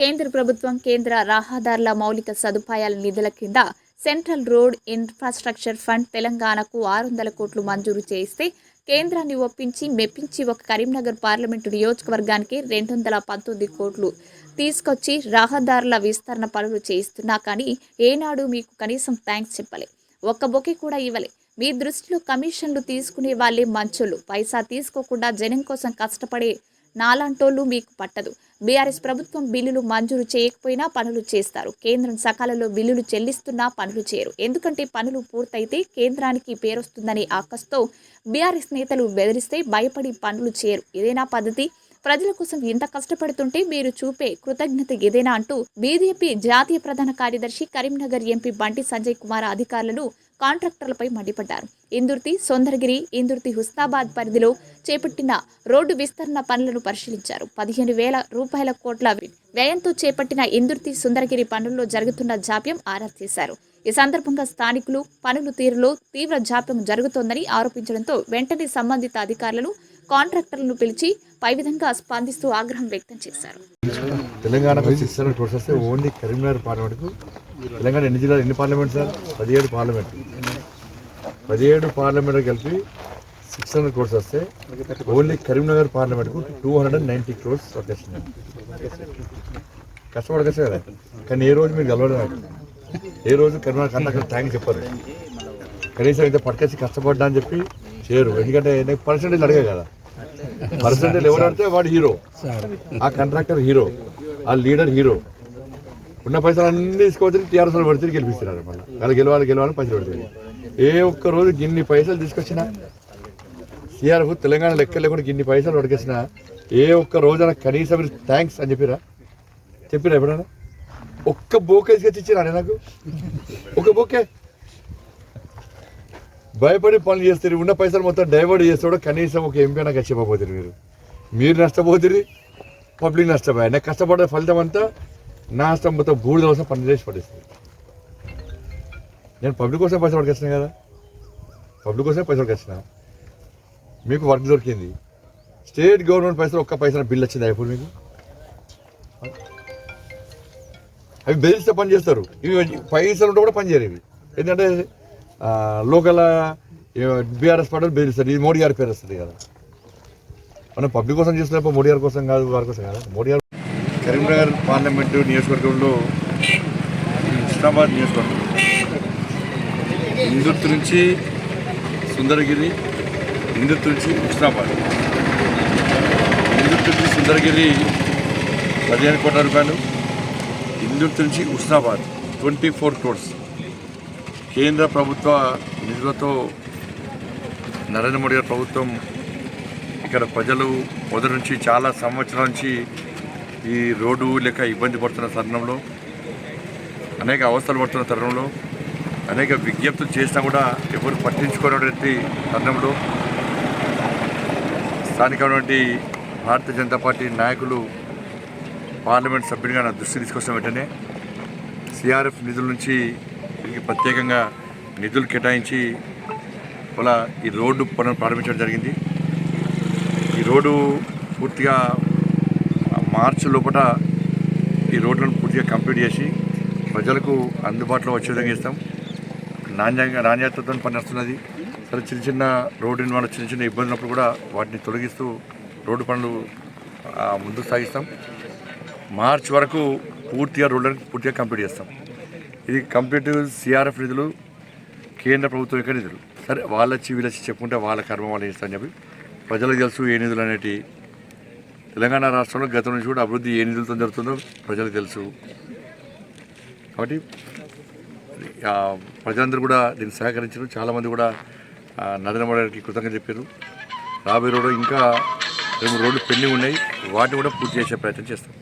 కేంద్ర ప్రభుత్వం కేంద్ర రహదారుల మౌలిక సదుపాయాల నిధుల కింద సెంట్రల్ రోడ్ ఇన్ఫ్రాస్ట్రక్చర్ ఫండ్ తెలంగాణకు ఆరు వందల కోట్లు మంజూరు చేస్తే కేంద్రాన్ని ఒప్పించి మెప్పించి ఒక కరీంనగర్ పార్లమెంటు నియోజకవర్గానికి రెండు వందల పంతొమ్మిది కోట్లు తీసుకొచ్చి రహదారుల విస్తరణ పనులు చేయిస్తున్నా కానీ ఏనాడు మీకు కనీసం థ్యాంక్స్ చెప్పలే. ఒక్క బొకే కూడా ఇవ్వలే. మీ దృష్టిలో కమిషన్లు తీసుకునే వాళ్ళే మంచోళ్ళు. పైసా తీసుకోకుండా జనం కోసం కష్టపడే నాలాంటోళ్ళు మీకు పట్టదు. బీఆర్ఎస్ ప్రభుత్వం బిల్లులు మంజూరు చేయకపోయినా పనులు చేస్తారు. కేంద్రం సకాలంలో బిల్లులు చెల్లిస్తున్నా పనులు చేయరు. ఎందుకంటే పనులు పూర్తయితే కేంద్రానికి పేరొస్తుందనే ఆకస్తో బీఆర్ఎస్ నేతలు బెదిరిస్తే భయపడి పనులు చేయరు. ఇదేనా పద్ధతి? ప్రజల కోసం ఇంత కష్టపడుతుంటే మీరు చూపే కృతజ్ఞత ఏదైనా అంటూ బీజేపీ జాతీయ ప్రధాన కార్యదర్శి కరీంనగర్ ఎంపీ బండి సంజయ్ కుమార్ అధికారులను కాంట్రాక్టర్లపై మండిపడ్డారు. ఇందుర్తి సొందరగిరి ఇందుర్తి హుస్నాబాద్ పరిధిలో చేపట్టిన రోడ్డు విస్తరణ పనులను పరిశీలించారు. పదిహేను వేల రూపాయల కోట్ల వ్యయంతో చేపట్టిన ఇందుర్తి సుందరగిరి పనుల్లో జరుగుతున్న జాప్యం ఆరా తీశారు. ఈ సందర్భంగా స్థానికులు పనుల తీరులో తీవ్ర జాప్యం జరుగుతోందని ఆరోపించడంతో వెంటనే సంబంధిత అధికారులను కాంట్రాక్టర్లను పిలిచి పై విధంగా స్పందిస్తూ ఆగ్రహం వ్యక్తం చేశారు. తెలంగాణ ఓన్లీ కరీంనగర్ పార్లమెంట్కు తెలంగాణ ఎన్ని జిల్లాలు? ఎన్ని పార్లమెంట్ సార్? పదిహేడు పార్లమెంట్ పదిహేడు పార్లమెంట్ కలిపి సిక్స్ హండ్రెడ్ క్రోర్స్ వస్తే only Karimnagar పార్లమెంట్కు two hundred and ninety crores వచ్చేస్తున్నాయి కష్టపడకసే కదా కానీ ఏ రోజు మీరు గెలవడం ఏ రోజు కరీంనగర్ కన్నా అక్కడ థ్యాంక్ చెప్పరు. కనీసం అయితే పట్టుకొచ్చి కష్టపడ్డా అని చెప్పి చేయరు. ఎందుకంటే నాకు పర్సంటేజ్ అడిగే కదా. పర్సంటేజ్ ఎవరంటే వాడు హీరో ఆ కాంట్రాక్టర్ హీరో ఆ లీడర్ హీరో ఉన్న పైసలు అన్ని తీసుకొచ్చి టీఆర్ఎస్ వాళ్ళు పడితే గెలిపిస్తున్నారు మళ్ళీ. వాళ్ళు గెలవాలి గెలవాలని పైసలు పడుతుంది ఏ ఒక్క రోజు గిన్ని పైసలు తీసుకొచ్చినా సిఆర్ఎఫ్ తెలంగాణ లెక్క లేకుండా గిన్ని పైసలు పడికేసిన ఏ ఒక్క రోజున కనీసం మీరు థ్యాంక్స్ అని చెప్పిరా? చెప్పిరా ఎప్పుడైనా? ఒక్క బోకే తీసుకొచ్చి నాకు? ఒక బోకే? భయపడి పనులు చేస్తారు ఉన్న పైసలు మొత్తం డైవర్ట్ చేస్తాడో కనీసం ఒక ఎంపీ నాకు చెప్పబోతుంది మీరు. మీరు నష్టపోతుంది పబ్లిక్ నష్టపోయారు నాకు కష్టపడే ఫలితం అంతా నా నష్టం మొత్తం బూడిద కోసం పని చేసి పడేస్తుంది నేను పబ్లిక్ కోసం పైసలు పట్టుకొచ్చినా కదా? పబ్లిక్ కోసం పైసలు పట్టుకొచ్చిన మీకు వర్క్ దొరికింది. స్టేట్ గవర్నమెంట్ పైసలు ఒక్క పైసల బిల్ వచ్చింది ఇప్పుడు మీకు? అవి బెదిరిస్తే పని చేస్తారు. ఇవి పైసలు ఉంటే కూడా పని చేయరు ఇవి. ఎందుకంటే లోకల్ బీఆర్ఎస్ పార్టీ బెదిరిస్తారు. ఇది మోడీ గారి పేరు వస్తుంది కదా. మనం పబ్లిక్ కోసం చేస్తున్నప్పుడు మోడీ గారి కోసం కాదు వారి కోసం కాదు. మోడీ గారు కరీంనగర్ పార్లమెంటు నియోజకవర్గంలో ఈ నియోజకవర్గం. ఇందుర్తి నుంచి సుందరగిరి ఇందుర్తి నుంచి హుస్నాబాద్ ఇందుర్తి నుంచి సుందరగిరి పదిహేను కోట్ల రూపాయలు ఇందుర్తి నుంచి ఉస్నాబాద్ ట్వంటీ ఫోర్ క్రోర్స్. కేంద్ర ప్రభుత్వ నిధులతో నరేంద్ర మోడీ గారి ప్రభుత్వం ఇక్కడ ప్రజలు మొదటి నుంచి చాలా సంవత్సరాల నుంచి ఈ రోడ్డు లేక ఇబ్బంది పడుతున్న తరుణంలో అనేక అవస్థలు పడుతున్న తరుణంలో అనేక విజ్ఞప్తులు చేసినా కూడా ఎవరు పట్టించుకున్నటువంటి తరుణంలో స్థానికమైనటువంటి భారతీయ జనతా పార్టీ నాయకులు పార్లమెంట్ సభ్యునిగా నా దృష్టి తీసుకొచ్చిన వెంటనే సిఆర్ఎఫ్ నిధుల నుంచి దీనికి ప్రత్యేకంగా నిధులు కేటాయించి అలా ఈ రోడ్డు పనులు ప్రారంభించడం జరిగింది. ఈ రోడ్డు పూర్తిగా మార్చి లోపల ఈ రోడ్లను పూర్తిగా కంప్లీట్ చేసి ప్రజలకు అందుబాటులో వచ్చే విధంగా ఇస్తాం నాణ్యంగా నాణ్యతతో పనిస్తున్నది సరే చిన్న చిన్న రోడ్డు నిర్మాణం చిన్న చిన్న ఇబ్బందులు ఉన్నప్పుడు కూడా వాటిని తొలగిస్తూ రోడ్డు పనులు ముందుకు సాగిస్తాం. మార్చ్ వరకు పూర్తిగా రోడ్లను పూర్తిగా కంప్లీట్ చేస్తాం. ఇది కంప్లీట్ సిఆర్ఎఫ్ నిధులు కేంద్ర ప్రభుత్వం యొక్క నిధులు. సరే వాళ్ళొచ్చి వీళ్ళొచ్చి చెప్పుకుంటే వాళ్ళ కర్మ వాళ్ళు చేస్తామని చెప్పి ప్రజలకు తెలుసు ఏ నిధులు అనేటివి తెలంగాణ రాష్ట్రంలో గతం నుంచి కూడా అభివృద్ధి ఏ నిధులతో జరుగుతుందో ప్రజలకు తెలుసు. కాబట్టి ప్రజలందరూ కూడా దీన్ని సహకరించారు. చాలామంది కూడా నరేంద్ర మోడీ గారికి కృతజ్ఞత చెప్పారు. రాబోయే రోడ్డు ఇంకా రెండు రోడ్లు పెండింగ్ ఉన్నాయి. వాటిని కూడా పూర్తి చేసే ప్రయత్నం చేస్తాం.